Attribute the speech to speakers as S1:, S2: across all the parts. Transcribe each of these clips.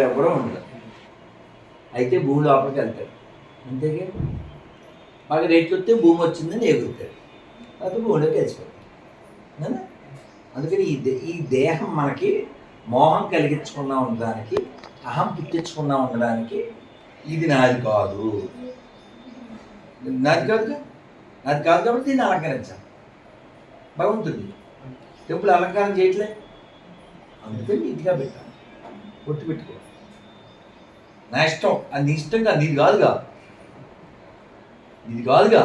S1: ఎవరో ఉండదు అయితే భూమి లోపలికి వెళ్తాడు. అంతేగా? వాడికి రేట్లు వస్తే భూమి వచ్చిందని ఎగురుతాడు. అది భూమిలోకి వెళ్ళిపోతాడు. అందుకని ఈ దే ఈ దేహం మనకి మోహం కలిగించకుండా ఉండడానికి అహం పుట్టించకుండా ఉండడానికి ఇది నాది కాదు. నాది కాదుగా? నాది కాదు కాబట్టి దీన్ని అలంకరించాలి. బాగుంటుంది టెంపుల్ అలంకారం చేయట్లే? అందుకని నీట్గా పెట్టాలి. ఒట్టు పెట్టుకో నా ఇష్టం. అది నీ ఇష్టంగా నీది కాదుగా. నీది కాదుగా.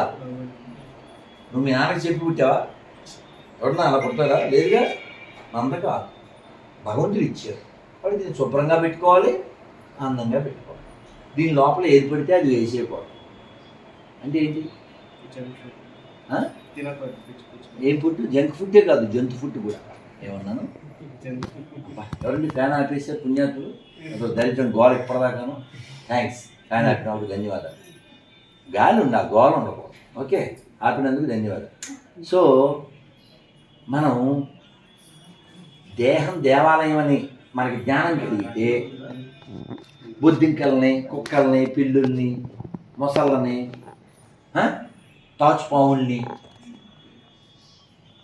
S1: నువ్వు మీ నాన్నకి చెప్పి పుట్టావా? ఎవరన్నా అలా పుట్టారా లేదుగా. మంద కాదు భగవంతుడు ఇచ్చారు. కాబట్టి దీన్ని శుభ్రంగా పెట్టుకోవాలి అందంగా పెట్టుకోవాలి. దీని లోపల ఏది పడితే అది వేసేయకూడదు. అంటే ఏంటి? ఏం ఫుడ్? జంక్ ఫుడ్డే కాదు జంతు ఫుడ్ కూడా. ఏమన్నాను? ఎవరండి? ఫ్యాన్ ఆపేసారు పుణ్యాతులు అసలు దరిద్రం గోల ఇప్పటిదాకాను థ్యాంక్స్ ఫ్యాన్ ఆపినప్పుడు ధన్యవాదాలు. గాలి ఉండాలి గోల ఉండకూడదు. ఓకే? ఆపినందుకు ధన్యవాదాలు. సో మనం దేహం దేవాలయం అని మనకి జ్ఞానం కలిగితే బుద్ధింకల్ని కుక్కల్ని పిల్లుల్ని మొసళ్ళని ఆ, తాచుపావుల్ని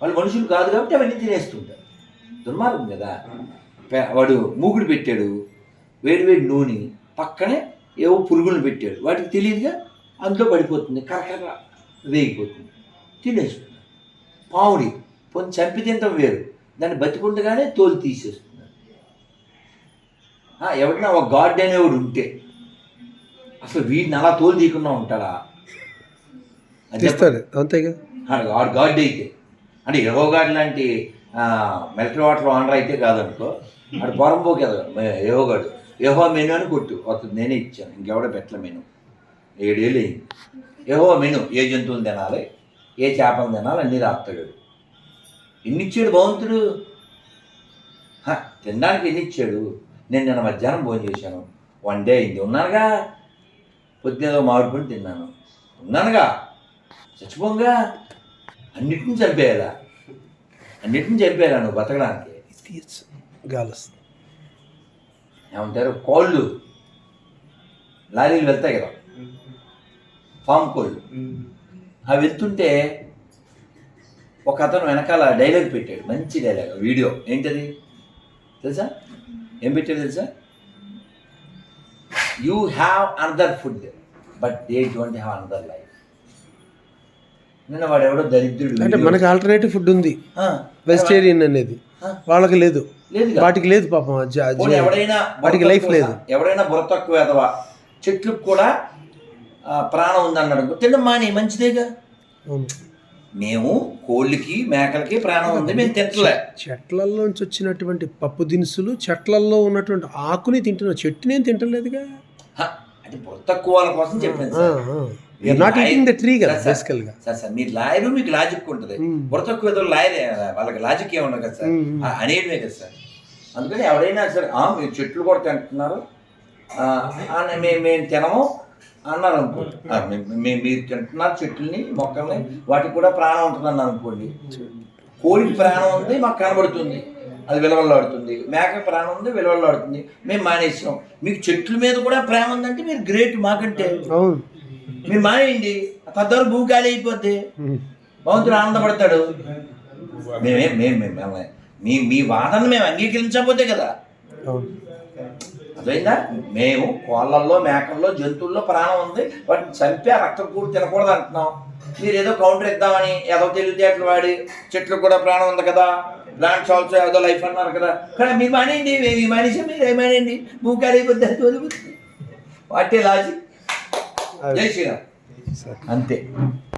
S1: వాళ్ళు మనుషులు కాదు కాబట్టి అవన్నీ తినేస్తుంటారు. దుర్మార్గం కదా. వాడు మూగుడు పెట్టాడు వేడి వేడి నూనె పక్కనే ఏవో పురుగులను పెట్టాడు. వాటికి తెలియదుగా అందులో పడిపోతుంది కరకర వేగిపోతుంది. తినేస్తుంది పావుడి పొంది చంపి తింటాం వేరు? దాన్ని బతికుండగానే తోలు తీసేస్తున్నారు. ఆ, ఎవడన్నా ఒక గాడ్ అనేవాడు ఉంటే అసలు వీడిని అలా తోలు తీయకుండా ఉంటాడా?
S2: అంతేగా?
S1: గాడ్ గాడ్ అయితే. అంటే ఎరవో గాడ్ లాంటి మిలిటరీ వాటర్ ఓనర్ అయితే కాదనుకో ఆడు పొరంపోకి ఏవో గడు ఏహో మెను అని కొట్టు. వస్తుంది నేనే ఇచ్చాను. ఇంకెవడ పెట్టల మెను. ఏడేళ్ళు అయింది. ఏహో మెను. ఏ జంతువులు తినాలి? ఏ చేపలు తినాలి? అన్నీ రాస్తాడు ఎన్ని ఇచ్చాడు భగవంతుడు? తినడానికి ఎన్ని ఇచ్చాడు నేను నిన్న మధ్యాహ్నం భోజనం చేశాను. వన్ డే అయింది. ఉన్నానుగా? పొద్దున మామిడి తిన్నాను. ఉన్నానుగా? చచ్చిపోంగా? అన్నిటిని చంపేయాలా? అన్నిటిని చంపేయాలా నువ్వు బతకడానికి.
S2: తీయచ్చు గాలి వస్తుంది
S1: ఏమంటారు? కోళ్ళు. లారీలు వెళ్తాయి కదా. ఫామ్ కోళ్ళు. అవి వెళ్తుంటే ఒక అతను వెనకాల డైలాగ్ పెట్టాడు. మంచి డైలాగ్ వీడియో. ఏంటది? తెలుసా? ఏం పెట్టాడు తెలుసా? You have another food but they don't have another life నిన్న వాడు ఎవడో దరిద్రుడు
S2: అంటే మనకి ఆల్టర్నేటివ్ ఫుడ్ ఉంది. వెజిటేరియన్ అనేది. వాళ్ళకి లేదు. వాటికి లేదు పాపం.
S1: ఎవడైనా
S2: వాటికి లైఫ్ లేదు.
S1: ఎవడైనా బుర్ర తక్కువ ఎదవా చెట్లకు కూడా ప్రాణం ఉందన్నాడు తినడం మాని మంచిదేగా. మేము కోళ్ళకి మేకలకి ప్రాణం ఉంది మేము తింటలే
S2: చెట్లలోంచి వచ్చినటువంటి పప్పు దినుసులు చెట్లల్లో ఉన్నటువంటి ఆకుని తింటున్నా. చెట్టునేం తింటలేదుగా?
S1: హ, అంటే బుర్ర తక్కువ కోసం చెప్పాను
S2: you're not eating the tree కదా.
S1: బేసికల్గా. సార్ సార్ మీరు లాయరు మీకు లాజిక్ ఉంటుంది.
S2: మ్మ్.
S1: బుర్ర తక్కువ ఏదో లాయరే వాళ్ళకి లాజిక్ ఏమన్నా కదా సార్.
S2: మ్మ్.
S1: ఆ, అనేయడమే కదా సార్. అందుకని ఎవరైనా సరే "ఆ, మీరు చెట్లు కూడా తింటున్నారు. మేము మేము తినము అన్నారు అనుకోండి. మీరు తింటున్నారు చెట్లని మొక్కల్ని వాటికి కూడా ప్రాణం ఉంటుందని అనుకోండి. కోడికి ప్రాణం ఉంది మాకు కనబడుతుంది. అది విలవల్లాడుతుంది. మేక ప్రాణం ఉంది విలవల్లాడుతుంది. మేము మానేసాం. మీకు చెట్ల మీద కూడా ప్రేమ ఉందంటే మీరు గ్రేట్ మాకంటే. మీరు మానేయండి తద్వారా భూ ఖాళీ అయిపోద్ది. భగవంతుడు ఆనందపడతాడు. మేమే మేము మీ మీ వాదన మేము అంగీకరించకపోతే కదా? అర్థమైందా? మేము కోళ్ళల్లో మేకల్లో జంతువుల్లో ప్రాణం ఉంది. వాటిని చంపి ఆ రక్తం కూడి తినకూడదు అంటున్నాం. మీరు ఏదో కౌంటర్ ఇద్దామని ఏదో తెలివితేటలు వాడి చెట్లు కూడా ప్రాణం ఉంది కదా? ప్లాంట్స్ ఆల్సో ఏదో లైఫ్ అన్నారు కదా? కానీ మీరు మానేయండి మేము మానేసి మీరు ఏమానేయండి భూకాలి వదిలిపోతుంది. వాటే లాజిక్ జై శ్రీరామ్. అంతే.